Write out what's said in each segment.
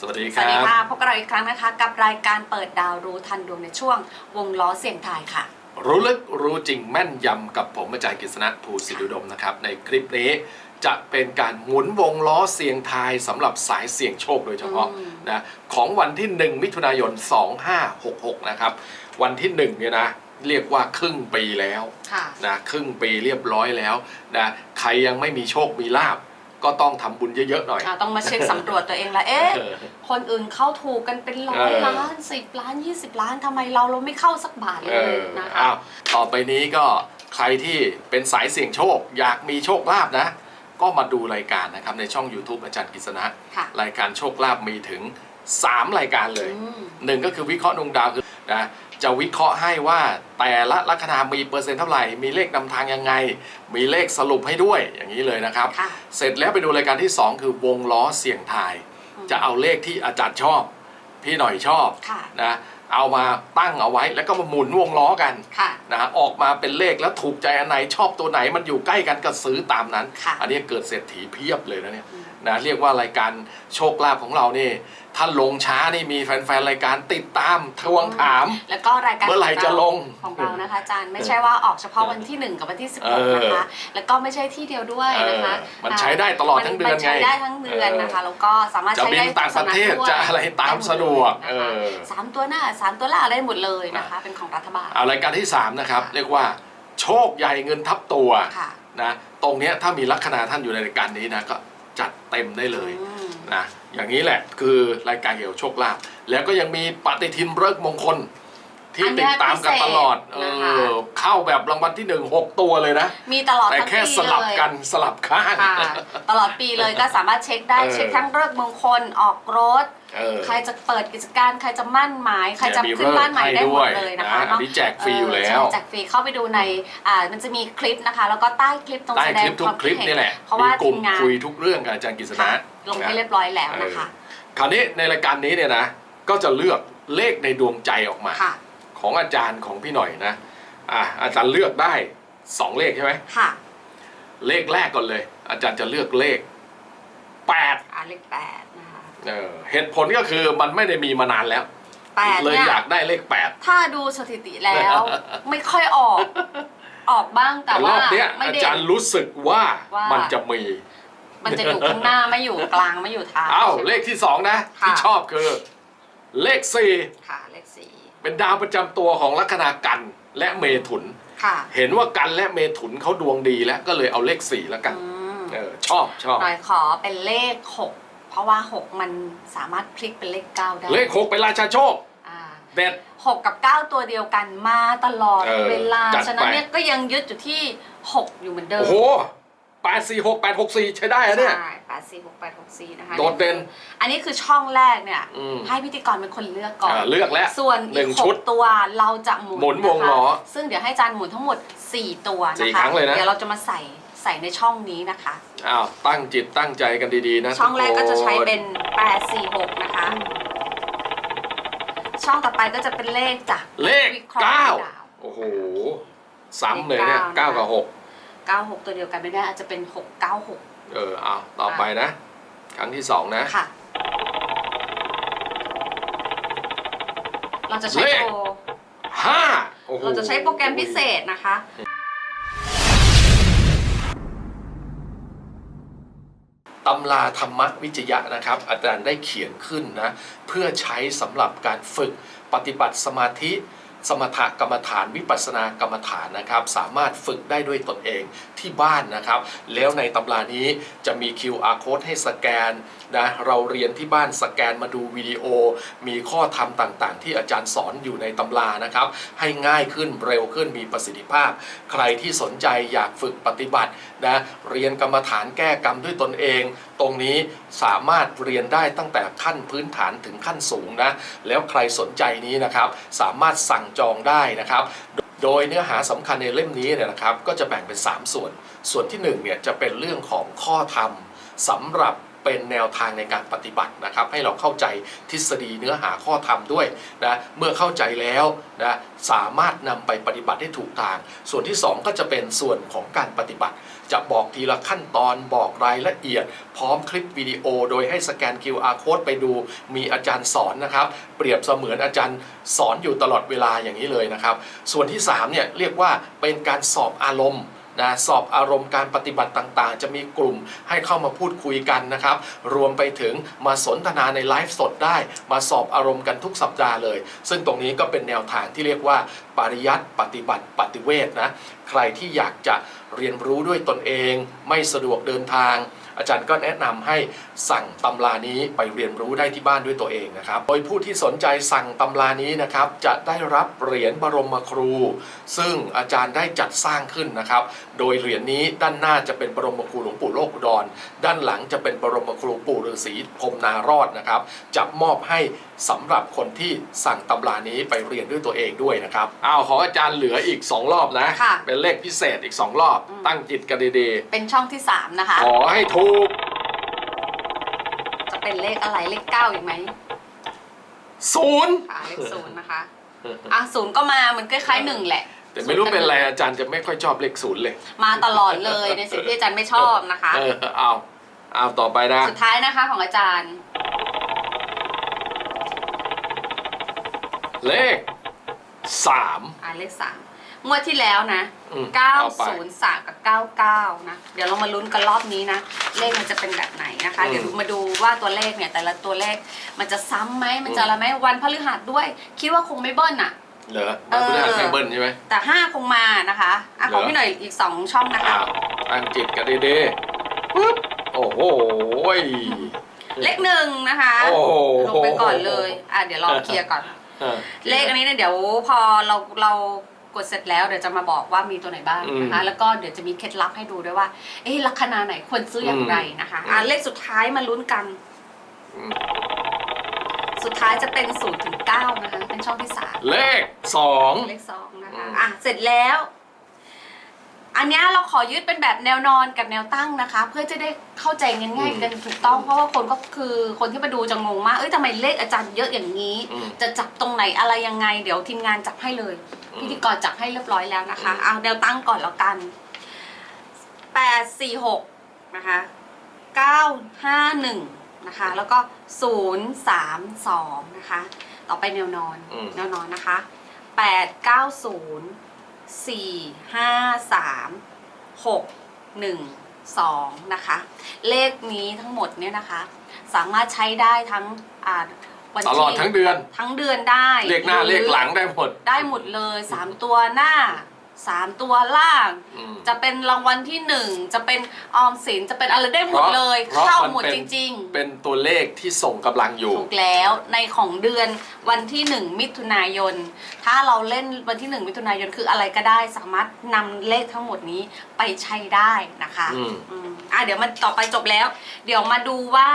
สวัสดีสควัสรัดีบค่ะ พบกับเราอีกครั้งนะคะ กับรายการเปิดดาวรู้ทันดวงในช่วง วงล้อเสียงทายค่ะ รู้ลึกรู้จริงแม่นยำกับผมอาจารย์กฤษณะภูสิริอุดมนะครับ ในคลิปนี้จะเป็นการหมุนวงล้อเสียงทายสำหรับสายเสี่ยงโชคโดยเฉพาะอืมนะของวันที่ 1 มิถุนายน 2566 นะครับ วันที่1เนี่ยนะเรียกว่าครึ่งปีแล้วค่ะนะครึ่งปีเรียบร้อยแล้วนะใครยังไม่มีโชคมีลาบ ก็ต้องทำบุญเยอะๆหน่อย อ่าต้องมาเช็คสำรวจตัวเองละเอ๊ะเออคนอื่นเข้าถูกกันเป็นร้อยเออ ล้านสิบล้านยี่สิบล้านทำไมเราเราไม่เข้าสักบาทเลเอยอนะคะ อ้าวต่อไปนี้ก็ใครที่เป็นสายเสี่ยงโชค อยากมีโชคลาภนะ ก็มาดูรายการนะครับ ในช่อง YouTube อาจารย์กฤษณะ ค่ะรายการโชคลาภมีถึง 3 รายการเลย อืม หนึ่งก็คือวิเคราะห์ดวงดาวคือนะ จะวิเคราะห์ให้ว่าแต่ละลัคนามีเปอร์เซ็นต์เท่าไหร่ มีเลขนำทางยังไง มีเลขสรุปให้ด้วยอย่างนี้เลยนะครับ ค่ะ เสร็จแล้วไปดูรายการที่ 2 คือวงล้อเสี่ยงทายอืมจะเอาเลขที่อาจารย์ชอบ พี่หน่อยชอบค่ะ นะเอามาตั้งเอาไว้แล้วก็มาหมุนวงล้อกันค่ะนะออกมาเป็นเลขแล้วถูกใจอันไหนชอบตัวไหนมันอยู่ใกล้กันก็ซื้อตามนั้น ค่ะ อันนี้เกิดเศรษฐีเพียบเลยนะเนี่ยอืมนะเรียกว่ารายการโชคลาภของเรานี่ ถ้าลงช้านี่มีแฟนๆ รายการติดตามทวงถาม แล้วก็รายการเมื่อไหร่จะลงของเรานะคะอาจารย์ไม่ใช่ว่าออกเฉพาะวันที่ 1 กับวันที่เออ16 นะคะ แล้วก็ไม่ใช่ที่เดียวด้วยนะคะเออมันใช้ได้ตลอดทั้งเดือนมัใช้ไงได้ทั้งเดือนนะคะ แล้วก็สามารถจะใช้บินได้ต่างประเทศทุกสำนักด้วยจะอะไรตามสะดวกได้เอหมดเลยอนะคะสามตัวหน้าสามตัวล่างได้หมดเลยนะคะ เป็นของรัฐบาลเอารายการที่ 3 นะครับ เรียกว่าโชคใหญ่เงินทับตัวค่ะนะตรงเนี้ยถ้ามีลัคนาท่านอยู่ในรายการนี้นะก็จัดเต็มได้เลยอืม นะอย่างนี้แหละคือรายการเกี่ยวโชคลาภแล้วก็ยังมีปฏิทินเลิกษ์มงคล ที่อันเนี้ติยดตามกันตลอดพิเอเศษนะคะอเข้าแบบรางวัลที่หนึ่งหกตัวเลยนะ มีตลอดแต่ทั้งแค่ปีสลับเลยกันสลับข้างค่ะตลอดปีเลยก็สามารถเช็คได้เออเช็คทั้งเลิกษ์มงคลออกรถเออใครจะเปิดกิจการใครจะมั่นหมาย ใครจะมีขึ้นบ้านใหม่ได้หมดให้เลยนะคะอันเนาะนี้แจกฟรีอยู่แล้วเใช่แจกฟรีเข้าไปดูในอ่ามันจะมีคลิปนะคะ แล้วก็ใต้คลิปตรงใต้แสดคงลิปทุคกวามคลิปคิดเห็นี่แหละเพราะว่ามีกทีลุ่มมงานคุยทุกเรื่องกับอาจารย์กฤษณะค่ะลงให้เรียบร้อยแล้วนะคะ คราวนี้ในรายการนี้เนี่ยนะ ก็จะเลือกเลขในดวงใจออกมาค่ะ ของอาจารย์ของพี่หน่อยนะอะอาจารย์เลือกได้สองเลขใช่ไหมค่ะเลขแรกก่อนเลย อาจารย์จะเลือกเลขแปดอ่าเลขแปดนะคะเออเหตุผลก็คือมันไม่ได้มีมานานแล้วแปดเลยเนี่ยอยากได้เลขแปดถ้าดูสถิติแล้ว ไม่ค่อยออกออกบ้างแต่แต่รว่าอบเนี้ยไม่อาเด่จารนย์รู้สึกว่าว่ามัมันจะมี มันจะอยู่ข้างหน้าไม่อยู่กลางไม่อยู่ท้ายอ้าวใช่ไหมเลขที่สองนะค่ะที่ชอบคือ เลขสี่ค่ะเลขสี่ เป็นดาวประจำตัวของลัคนากันและเมถุน ค่ะเห็นว่ากันและเมถุนเขาดวงดีแล้วก็เลยเอาเลขสี่แล้วกัน อืมเออ ชอบชอบ หน่อยขอเป็นเลขหกเพราะว่าหกมันสามารถพลิกเป็นเลขเก้าได้เลขหกเป็นราชาโชคอ่าเด็ด หกกับเก้าตัวเดียวกันมาตลอดเออเวลา จัดฉะนั้นไปเนี่ยก็ยังยึดอยู่ที่หกอยู่เหมือนเดิม โอ้โห แปดสี่หกแปดหกสี่ใช้ได้อะเนี่ย ใช่แปดสี่หกแปดหกสี่นะคะโดดเด่นอันนี้คือช่องแรกเนี่ย อืมให้พิธีกรเป็นคนเลือกก่อน อ่าเลือกแล้วส่วนหนึ่อีกงหชุด กตัวเราจะหมุนหมุนวงะคะล้อซึ่งเดี๋ยวให้อาจารย์หมุนทั้งหมด 4 ตัวสี่นะคะ ครั้งเลยนะ เดี๋ยวเราจะมาใส่ใส่ในช่องนี้นะคะ อ้าวตั้งจิตตั้งใจกันดีๆนะช่องแรกก็จะใช้ทุคเป็น 8 4 6 นะคะ ช่องต่อไปก็จะเป็นเลขจากเลขวิคราะห์เก้าดาวโอ้โห ซ้ำเลยเนี่ยเลขเก้า เก้ากับหก 96 ตัวเดียวกันไม่ได้อาจจะเป็น 696 เออเอาต่อไปนะ ครั้งที่สองนะ ค่ะ เราจะใช้เลข โปรห้าโอ้โห เราจะใช้โปรแกรมพิเศษนะคะ ตำราธรรมวิจยะนะครับ อาจารย์ได้เขียนขึ้นนะ เพื่อใช้สำหรับการฝึกปฏิบัติสมาธิ สมถกรรมฐานวิปัสสนากรรมฐานนะครับ สามารถฝึกได้ด้วยตนเองที่บ้านนะครับ แล้วในตำรานี้จะมี QR code ให้สแกนนะเราเรียนที่บ้านสแกนมาดูวิดีโอ มีข้อธรรมต่างๆ ที่อาจารย์สอนอยู่ในตำรานะครับ ให้ง่ายขึ้นเร็วขึ้นมีประสิทธิภาพ ใครที่สนใจอยากฝึกปฏิบัตินะเรียนกรรมฐานแก้กรรมด้วยตนเอง ตรงนี้สามารถเรียนได้ตั้งแต่ขั้นพื้นฐานถึงขั้นสูงนะแล้วใครสนใจนี้นะครับสามารถสั่งจองได้นะครับโดยเนื้อหาสำคัญในเล่มนี้เนี่ยนะครับก็จะแบ่งเป็น 3 ส่วน ส่วนที่1เนี่ยจะเป็นเรื่องของข้อธรรมสำหรับเป็นแนวทางในการปฏิบัตินะครับ ให้เราเข้าใจทฤษฎีเนื้อหาข้อธรรมด้วยนะเมื่อเข้าใจแล้วนะสามารถนำไปปฏิบัติได้ถูกทาง ส่วนที่ 2 ก็จะเป็นส่วนของการปฏิบัติ จะบอกทีละขั้นตอนบอกรายละเอียด พร้อมคลิปวิดีโอ โดยให้สแกน QR code ไปดูมีอาจารย์สอนนะครับ เปรียบเสมือนอาจารย์สอนอยู่ตลอดเวลาอย่างนี้เลยนะครับ ส่วนที่3เนี่ยเรียกว่าเป็นการสอบอารมณ์ นะสอบอารมณ์การปฏิบัติต่างๆ จะมีกลุ่มให้เข้ามาพูดคุยกันนะครับ รวมไปถึงมาสนทนาในไลฟ์สดได้ มาสอบอารมณ์กันทุกสัปดาห์เลย ซึ่งตรงนี้ก็เป็นแนวทางที่เรียกว่า ปริยัติปฏิบัติปฏิเวทนะ ใครที่อยากจะเรียนรู้ด้วยตนเอง ไม่สะดวกเดินทาง อาจารย์ก็แนะนำให้สั่งตำรานี้ไปเรียนรู้ได้ที่บ้านด้วยตัวเองนะครับ โดยผู้ที่สนใจสั่งตำรานี้นะครับจะได้รับเหรียญบรมครู ซึ่งอาจารย์ได้จัดสร้างขึ้นนะครับ โดยเหรียญนี้ด้านหน้าจะเป็นบรมครูหลวงปู่โลกอุดรด้านหลังจะเป็นบรมครูปู่ฤาษีพรหมนารอดนะครับจะมอบให้สำหรับคนที่สั่งตำรานี้ไปเรียนด้วยตัวเองด้วยนะครับอ้าวของอาจารย์เหลืออีก 2 รอบนะค่ะเป็นเลขพิเศษอีก 2 รอบอืมตั้งจิตกันดีเป็นช่องที่ 3 นะคะๆขอให้ถูกจะเป็นเลขอะไรเลข9อีกไหมศูนย์ค่ะเลขศูนย์นะคะอะศูนย์ก็มามันคล้ายๆหนึ่งแหละ แต่ไม่รู้เป็นอะไรอาจารย์จะไม่ค่อยชอบเลขศูนย์เลย มาตลอดเลยในสิ่งที่อาจารย์ไม่ชอบนะคะเออเอาเอาต่อไปนะ สุดท้ายนะคะของอาจารย์ เลขสามอ่าเลขสาม งวดที่แล้วนะ อืมเอาไป 903 กับ 99 นะ เดี๋ยวเรามาลุ้นกันรอบนี้นะ เลขมันจะเป็นแบบไหนนะคะ อืมเดี๋ยวมาดูว่าตัวเลขเนี่ย แต่ละตัวเลขมันจะซ้ำไหมมันจะอะไรไหมวันพฤหัสด้วย คิดว่าคงไม่เบิ้ลอะเหรอมันพฤหัสไม่เบิ้ลใช่ไหม แต่ 5 คงมานะคะอะของเหรอพี่หน่อยอีก 2 ช่องนะคะ อ้าวตั้งจิตกันดีๆปึ๊บโอ้โหย เลขหนึ่งนะคะโอ้โห ลงไปก่อนเลย อะเดี๋ยวเราเคลียร์ก่อนเออเลขอันนี้เนี่ยเดี๋ยวพอเราเรา กดเสร็จแล้วเดี๋ยวจะมาบอกว่ามีตัวไหนบ้างนะคะแล้วก็เดี๋ยวจะมีเคล็ดลับให้ดูด้วยว่า เอ๊ะลัคนาไหนควรซื้ออย่างไรนะคะอะเลขสุดท้ายมาลุ้นกันอืมสุดท้ายจะเป็น0ูนย์ถึงเนะคะเป็นช่องที่สามเลขสองเลขสองนะคะอืมอะเสร็จแล้ว อันเนี้ยเราขอยึดเป็นแบบแนวนอนกับแนวตั้งนะคะ เพื่อจะได้เข้าใจง่ายๆกันถูกต้องเพราะว่าคนก็คือคนที่มาดูจะงงมากเอ้ยทำไมเลขอาจารย์เยอะอย่างนี้ อืม จะจับตรงไหนอะไรยังไง เดี๋ยวทีมงานจับให้เลยอืมพิธีกรจับให้เรียบร้อยแล้วนะคะอืมเอาแนวตั้งก่อนแล้วกันแปดสี่หกนะคะเก้าห้าหนึ่งนะคะ แล้วก็ศูนย์สามสองนะคะ ต่อไปแนวนอนอืม แนวนอนนะคะแปดเก้าศูนย์ สี่ห้าสามหกหนึ่งสองนะคะ เลขนี้ทั้งหมดเนี่ยนะคะ สามารถใช้ได้ทั้งอ่าวันตที่ลอดทั้งเดือน ทั้งเดือนได้เลขหน้ารือเลขหลังได้หมด ได้หมดเลยสามตัวหน้า สามตัวล่าง อืม จะเป็นรางวัลที่หนึ่งจะเป็นออมสินจะเป็นอะไรได้หมดเลยเพราะเข้ามันหมดเป็นจริงเป็นตัวเลขที่ส่งกำลังอยู่ๆถูกแล้วในของเดือนวันที่หนึ่งมิถุนายน ถ้าเราเล่นวันที่หนึ่งมิถุนายนคืออะไรก็ได้สามารถนำเลขทั้งหมดนี้ไปใช้ได้นะคะอืม อืมอะเดี๋ยวมันต่อไปจบแล้ว เดี๋ยวมาดูว่า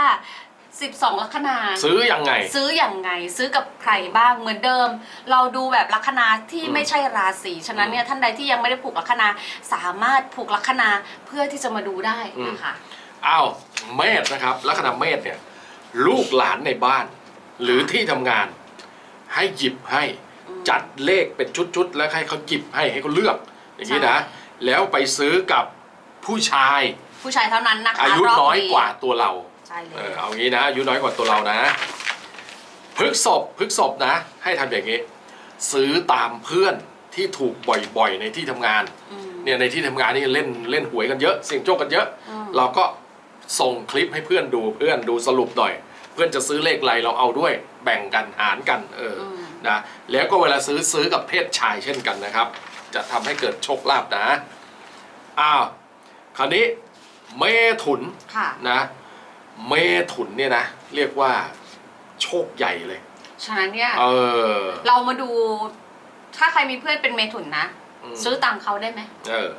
12 ลัคนา ซื้อยังไง ซื้ออย่างไง ซื้อกับใครบ้างเหมือนเดิม เราดูแบบลัคนาที่อืมไม่ใช่ราศีฉะนั้นเนี่ยท่านใดที่ยังไม่ได้ผูกลัคนาสามารถผูกลัคนาเพื่อที่จะมาดูได้นะคะอ้าวเมษนะครับลัคนาเมษเนี่ยลูกหลานในบ้าน หรือที่ทำงาน ให้หยิบให้อืมจัดเลขเป็นชุดๆ แล้วให้เขาหยิบให้ให้เขาเลือกอย่างนี้นะใช่แล้วไปซื้อกับผู้ชาย ผู้ชายเท่านั้นนะคะอายุรบน้อยกว่าตัวเรา ใช่เลเอยอเอางี้นะอายุน้อยกว่าตัวเรานะพฤกษบพฤกษบนะ ให้ทำอย่างนี้ ซื้อตามเพื่อนที่ถูกบ่อยๆ ในที่ทำงานมเนี่ยในที่ทำงานนี่เล่นเล่นหวยกันเยอะเสี่ยงโชคกันเยอะ อืม เราก็ส่งคลิปให้เพื่อนดูเพื่อนดูสรุปหน่อย เพื่อนจะซื้อเลขอะไรเราเอาด้วยแบ่งกันหารกันเอออมนะแล้วก็เวลาซื้อซื้อกับเพศชายเช่นกันนะครับ จะทำให้เกิดโชคลาภนะอ้าวคราวนี้เมถุนค่ะ นะ เมถุนเนี่ยนะ เรียกว่าโชคใหญ่เลย ฉะนั้นเนี่ย เออ เรามาดู ถ้าใครมีเพื่อนเป็นเมถุนนะ อืม ซื้อตามเขาได้ไหม เออ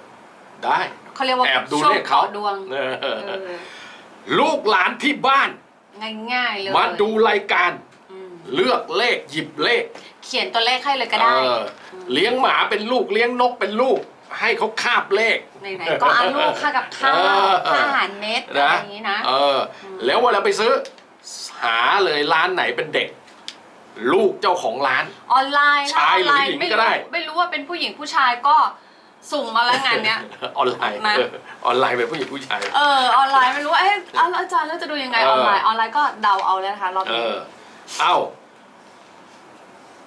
ได้ เขาเรียกว่าแอบดูโชเลคขเขาดวงเออเออลูกหลานที่บ้าน ง่ายๆเลยมาดูรายการ อืมเลือกเลขหยิบเลขเขียนตัวเลขให้เลยก็ได้เออเลี้ยงหมาเป็นลูกเลี้ยงนกเป็นลูก ให้เขาคาบเลข ไหนๆก็อาลูกค่ากับข้าวเออ ค่าอาหารเม็ดอะไรอย่างนี้นะ เออ แล้วเวลาไปซื้อ หาเลยร้านไหนเป็นเด็ก ลูกเจ้าของร้าน ออนไลน์ชายออนไลน์หรือหญิงไม่ก็ได้ รู้ไม่รู้ว่าเป็นผู้หญิงผู้ชายก็สุ่มมาแล้วงานเนี้ย ออนไลน์มา เออออนไลน์เป็นผู้หญิงผู้ชาย เออออนไลน์ไม่รู้ว่าเอ๊ะเอาแล้วอาจารย์แล้วจะดูยังไงเออ ออนไลน์ออนไลน์ก็เดาเอาแล้วนะคะรอบเอนี้ อ เอ้า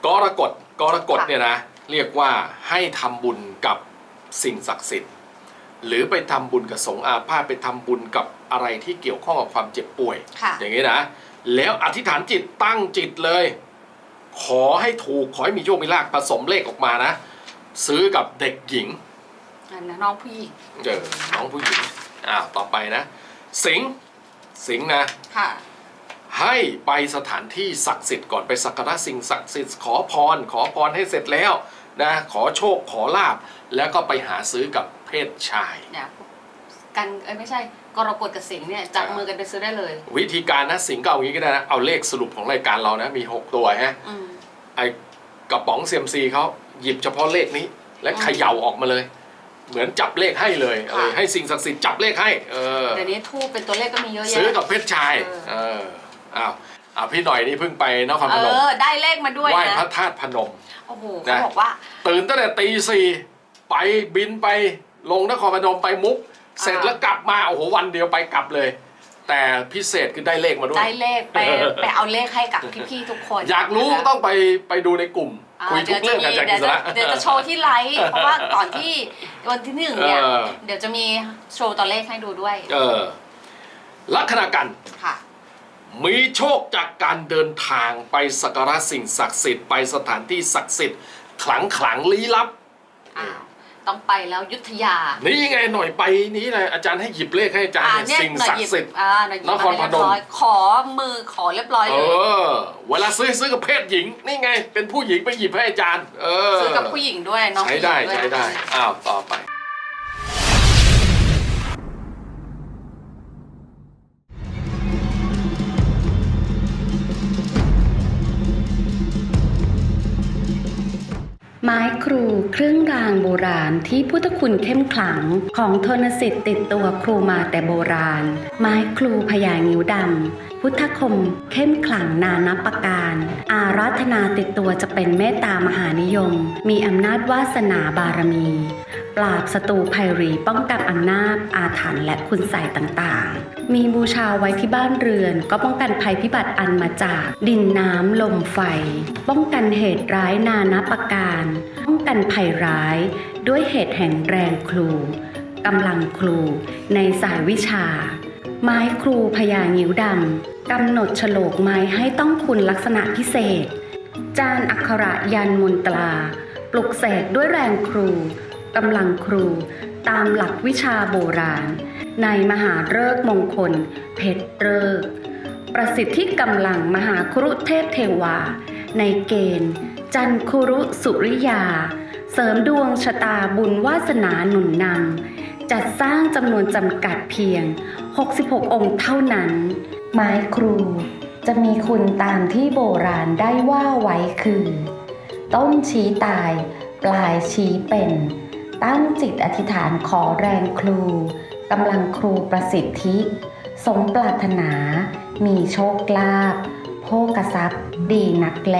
กรกฎกรกฎค่ะ เนี่ยนะ เรียกว่าให้ทำบุญกับ สิ่งศักดิ์สิทธิ์ หรือไปทำบุญกับสงฆ์อาพาธไปทำบุญกับอะไรที่เกี่ยวข้องกับความเจ็บป่วยค่ะอย่างนี้นะ แล้วอธิษฐานจิตตั้งจิตเลย ขอให้ถูกขอให้มีโชคมีลาภผสมเลขออกมานะ ซื้อกับเด็กหญิงอันนะน้องผู้หญิงเออน้องผู้หญิงอ้าวต่อไปนะ สิงห์สิงห์นะค่ะให้ไปสถานที่ศักดิ์สิทธิ์ก่อนไปสักการะสิ่งศักดิ์สิทธิ์ขอพร ขอพรให้เสร็จแล้ว นะขอโชคขอลาบแล้วก็ไปหาซื้อกับเพศชาย เนี่ยกันเอ้ยไม่ใช่กรกฎกับสิงห์เนี่ยจับมือกันไปซื้อได้เลย วิธีการนะสิงห์ก็เอางี้ก็ได้นะเอาเลขสรุปของรายการเรานะมี 6 ตัวฮะอืม ไอ้กระป๋องเซียมซีเขาหยิบเฉพาะเลขนี้ และอืมเขย่าออกมาเลย เหมือนจับเลขให้เลยเออค่ะ ให้สิ่งศักดิ์สิทธิ์จับเลขให้เออ เดี๋ยวนี้ทูบเป็นตัวเลขก็มีเยอะแยะ ซื้อกับเพศชาย เออ เออ อ้าว อ้าวพี่หน่อยนี่เพิ่งไปนครเอพนมอได้เลขมาด้วยไหว้นะพระธาตุพนม โอ้โหนะเขาบอกว่า ตื่นตั้งแต่ตีสี่ไปบินไปลงนครพนมไปมุก เสร็จอ่าแล้วกลับมาโอ้โหวันเดียวไปกลับเลย แต่พิเศษคือได้เลขมาด้วย ได้เลขไปไปเอาเลขให้กับพี่ๆทุกคนอยากรู้นะคะ ต้องไปไปดูในกลุ่ม อ่าคุยทุกเรื่องกันจากเดี๋กิยวษจะณะเดี๋ยวจะโชว์ที่ไลฟ์เพราะว่าก่อนที่วันที่หนึ่งเนี่ยเออ เดี๋ยวจะมีโชว์ตัวเลขให้ดูด้วยเออลัคนากันค่ะ มีโชคจากการเดินทางไปสักการะสิ่งศักดิ์สิทธิ์ไปสถานที่ศักดิ์สิทธิ์ขลังขลังลี้ลับ อ้าวต้องไปแล้วยุทธยานี่ไงหน่อยไปนี้เลยอาจารย์ให้หยิบเลขให้อาจารย์อ่าเนี่ยเนี่ยสิ่งหน่อยศักหยิบดิ์สิทธิ์ อ่าหน่อยหยิบนครพนมาให้เยบร้อยขอมือขอเรียบร้อยเอเลยอ เวลาซื้อซื้อกับเพศหญิง นี่ไง เป็นผู้หญิงไปหยิบให้อาจารย์ เออซื้อกับผู้หญิงด้วยน้องใช้ผู้หญิงได้ด้วย ใช้ได้นะคะอ้าว ต่อไป ไม้ครูเครื่องรางโบราณที่พุทธคุณเข้มขลังของทนสิทธิ์ติดตัวครูมาแต่โบราณ ไม้ครูพญางิ้วดำ พุทธคมเข้มขลังนานับประการ อาราธนาติดตัวจะเป็นเมตตามหานิยม มีอำนาจวาสนาบารมี ปราบศัตรูภัยรีป้องกันอำนาจอาถรรพ์และคุณใส่ต่างๆ มีบูชาไว้ที่บ้านเรือน ก็ป้องกันภัยพิบัติอันมาจากดินน้ำลมไฟ ป้องกันเหตุร้ายนานาประการ ป้องกันภัยร้ายด้วยเหตุแห่งแรงครูกำลังครูในสายวิชา ไม้ครูพญางิ้วดำกำหนดฉลกไม้ให้ต้องคุณลักษณะพิเศษ จานอักขระยันมนตรา ปลุกเสกด้วยแรงครู กำลังครูตามหลักวิชาโบราณ ในมหาฤกษ์มงคล เพชรฤกษ์ประสิทธิกำลังมหาครุเทพเทวา ในเกณฑ์ จันคุรุสุริยา เสริมดวงชะตาบุญวาสนาหนุนนำจัดสร้างจำนวนจำกัดเพียง 66 องค์เท่านั้น ไม้ครูจะมีคุณตามที่โบราณได้ว่าไว้คือ ต้นชี้ตาย ปลายชี้เป็น ตั้งจิตอธิษฐานขอแรงครูกำลังครูประสิทธิ สมปรารถนา มีโชคลาภโภกทรัพย์ดีนักแล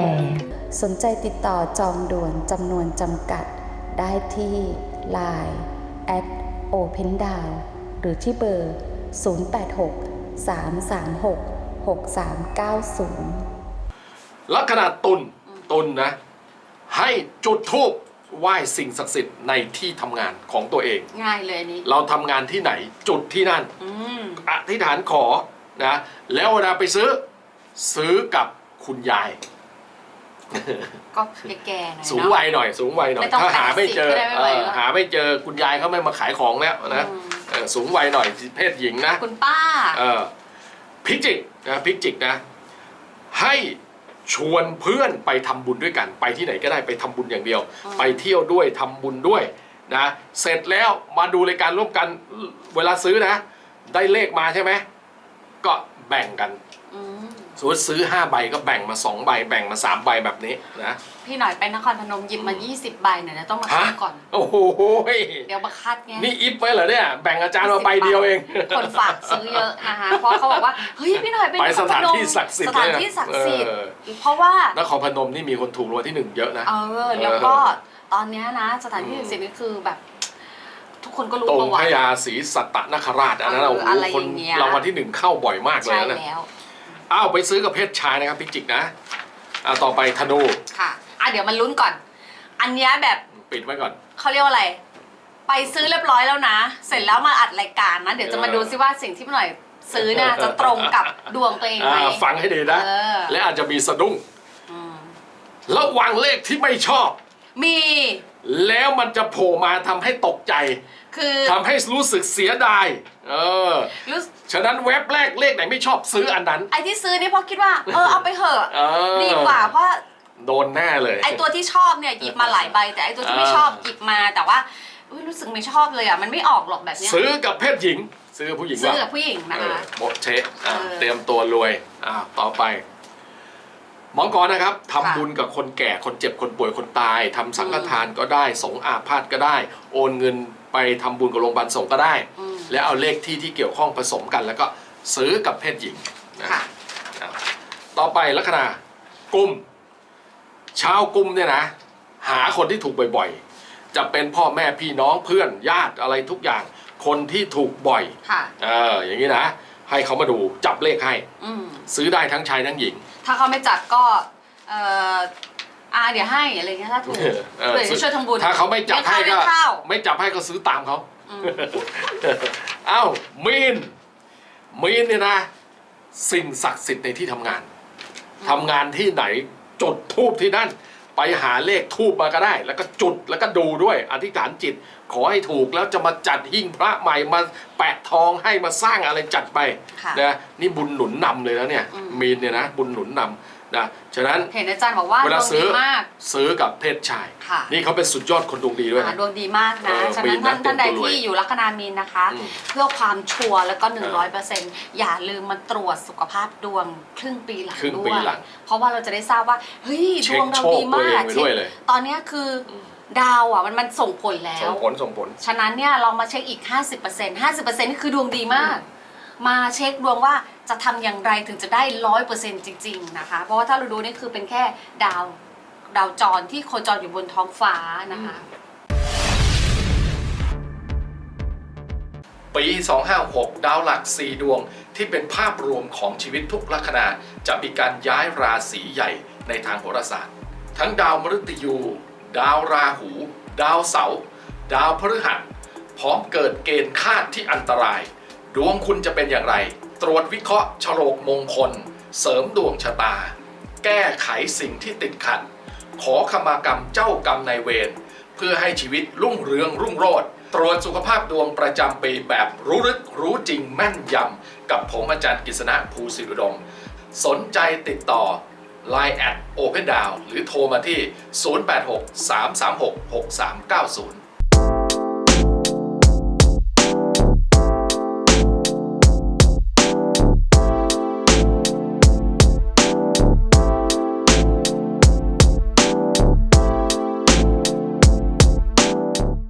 สนใจติดต่อจองด่วนจำนวนจำกัด ได้ที่ Line at Open d o w n หรือที่เบอร์ 086 336 6390 ลัคนาตุลตุลนะให้จุดธูป ไหว้สิ่งศักดิ์สิทธิ์ในที่ทำงานของตัวเอง ง่ายเลยอันนี้เราทำงานที่ไหนจุดที่นั่น อืมอธิษฐานขอนะแล้วเวลาไปซื้อซื้อกับคุณยาย ก็แก่ๆหน่อยสูงเนาะ วัยหน่อย สูงวัยหน่อย ไม่ต้องถ้าหาไม่เจอ80ก็ได้ไม่ไหวเออแล้วหาไม่เจอคุณยายเขาไม่มาขายของแล้วนะอืม เออสูงวัยหน่อยเพศหญิงนะคุณป้า เออพิจิกนะพิจิกนะ ให้ ชวนเพื่อนไปทำบุญด้วยกัน ไปที่ไหนก็ได้ไปทำบุญอย่างเดียวอืมไปเที่ยวด้วยทำบุญด้วยนะเสร็จแล้วมาดูรายการร่วมกันเวลาซื้อนะ ได้เลขมาใช่ไหมก็แบ่งกันอืมสมมติซื้อ5ใบก็แบ่งมา2ใบแบ่งมา3ใบแบบนี้นะ พี่หน่อยไปนครพนมหยิบมา 20 ใบเนี่ยเดี๋ยวต้องมาคัฮะดก่อน โอ้โหเดี๋ยวมาคัดไงนี่อิฟไว้เหรอเนี่ย แบ่งอาจารย์มาใบเดียวเอง คนฝากซื้อเยอะนะคะเพราะเขาบอกว่าเฮ้ยพี่หน่อยไปไปนคสรพถานนมที่ศักดิ์สิทธิ์สถานที่ศักดิ์สิทธิ์เออเพราะว่านครพนมนี่มีคนถูกรางวัลที่หนึ่งเยอะนะเออแล้วก็ตอนเนี้ยนะสถานที่ศักดิ์สิทธิ์นี่คือแบบทุกคนก็รู้ตรงประวัพติญาศรีสัตตนคราชอันนั้นเออโอ้โหอะไรคนอย่างเงี้ยรางวัลที่หนึ่งเข้าบ่อยมากเลยใช่นะแล้วอ้าวไปซื้อกับเพศชายนะครับพิจิกนะอ่าต่อไปธนูค่ะ อะเดี๋ยวมันลุ้นก่อน อันเนี้ยแบบปิดไว้ก่อน เขาเรียกว่าอะไร ไปซื้อเรียบร้อยแล้วนะ เสร็จแล้วมาอัดรายการนะ เดี๋ยวจะมาเออดูซิว่าสิ่งที่พี่หน่อยซื้อเนี่ยจะตรงกับดวงตัวเองไหม อ่าฟังให้ดีนะ เออ และอาจจะมีสะดุ้งอืมระวังเลขที่ไม่ชอบ มี แล้วมันจะโผล่มาทำให้ตกใจคือทำให้รู้สึกเสียดาย เออ รู้ฉะนั้นเว็บแรกเลขไหนไม่ชอบซื้ออันนั้น ไอ้ที่ซื้อนี่เพราะคิดว่า เออเอาไปเถอะ เออ ดีกว่าเพราะ โดนแน่เลย ไอ้ตัวที่ชอบเนี่ยหยิบมาหลายใบ แต่ไอ้ตัวที่ไม่ชอบหยิบมาแต่ว่าอุ๊ยรู้สึกไม่ชอบเลยอะมันไม่ออกหรอกแบบเนี้ยซื้อกับเพศหญิง ซื้อกับผู้หญิงซื้อว่ากับผู้หญิงนะเออคะโบะเชะอะเออเตรียมตัวรวยอ่าต่อไปหมองกรนะครับทำค่ะ บุญกับคนแก่คนเจ็บคนป่วยคนตายทำสังฆทานก็ได้สงฆ์อาพาธก็ได้ โอนเงินไปทำบุญกับโรงพยาบาลสงฆ์ก็ได้ อืมแล้วเอาเลขที่ที่เกี่ยวข้องผสมกัน แล้วก็ซื้อกับเพศหญิงนะค่ะ อะต่อไปลัคนากุม ชาวกุมเนี่ยนะหาคนที่ถูกบ่อยๆ จะเป็นพ่อแม่พี่น้องเพื่อนญาติอะไรทุกอย่าง คนที่ถูกบ่อยค่ะเอออย่างนี้นะ ให้เขามาดูจับเลขให้ อืมซื้อได้ทั้งชายทั้งหญิง ถ้าเขาไม่จัดก็เอออาเดี๋ยวให้อะไรเงี้ยถ้าถูกเออเพื่อจะช่วยทำบุญถ้าเขาไม่จับให้ก็เลี้ยงข้าวไม่จับให้ก็ซื้อตามเขาอืมเอ้ามีน มีนเนี่ยนะ สิ่งศักดิ์สิทธิ์ในที่ทำงานทำงานที่ไหน จุดทูบที่นั่น ไปหาเลขทูบมาก็ได้ แล้วก็จุดแล้วก็ดูด้วยอธิษฐานจิต ขอให้ถูกแล้วจะมาจัดหิ้งพระใหม่มาแปะทองให้มาสร้างอะไรจัดไปค่ะ นะนี่บุญหนุนนำเลยนะเนี่ยอืมมีนเนี่ยนะบุญหนุนนำ นะฉะนั้นเห็นอาจารย์บอกว่าเวดลาวงซื้ดีอมากซื้อกับเพศชาย ค่ะ นี่เขาเป็นสุดยอดคนดวงดีด้วยอ่านะดวงดีมากนะ เออฉะมีนั้นนะท่านท่านใดเตรียมตัวรวยที่อยู่ลัคนามีนนะคะ อืมเพื่อความชัวร์แล้วก็ เออ100%อย่าลืมมาตรวจสุขภาพดวงครึ่งปีหลังครึ่งด้ปีวย หลังเพราะว่าเราจะได้ทราบว่า เฮ้ยดเช็ควงเราโชคดีตัวมาเองกไปด้วยเลยตอนเนี้ยคืออมดาวอะมันมันส่งผลแล้ส่ว งผลส่งผล ฉะนั้นเนี่ยเรามาเช็คอีก 50% 50%นี่คือดวงดีมาก มาเช็คดวงว่าจะทำอย่างไรถึงจะได้100%จริง ๆ นะคะ เพราะว่าถ้าเราดูนี่คือเป็นแค่ดาวดาวจรที่โคจรอยู่บนท้องฟ้านะคะ ปี 256 ดาวหลัก 4 ดวงที่เป็นภาพรวมของชีวิตทุกลัคนาจะมีการย้ายราศีใหญ่ในทางโหราศาสตร์ ทั้งดาวมฤตยู ดาวราหู ดาวเสาร์ดาวพฤหัสพร้อมเกิดเกณฑ์คาดที่อันตราย ดวงคุณจะเป็นอย่างไร ตรวจวิเคราะห์ฉลกมงคล เสริมดวงชะตา แก้ไขสิ่งที่ติดขัด ขอขมากรรมเจ้ากรรมนายเวรเพื่อให้ชีวิตรุ่งเรืองรุ่งโรจน์ตรวจสุขภาพดวงประจำปีแบบรู้ลึกรู้จริงแม่นยำ กับผมอาจารย์กฤษณะภูสิริดม สนใจติดต่อ Line at Open Down หรือโทรมาที่ 086 336 6390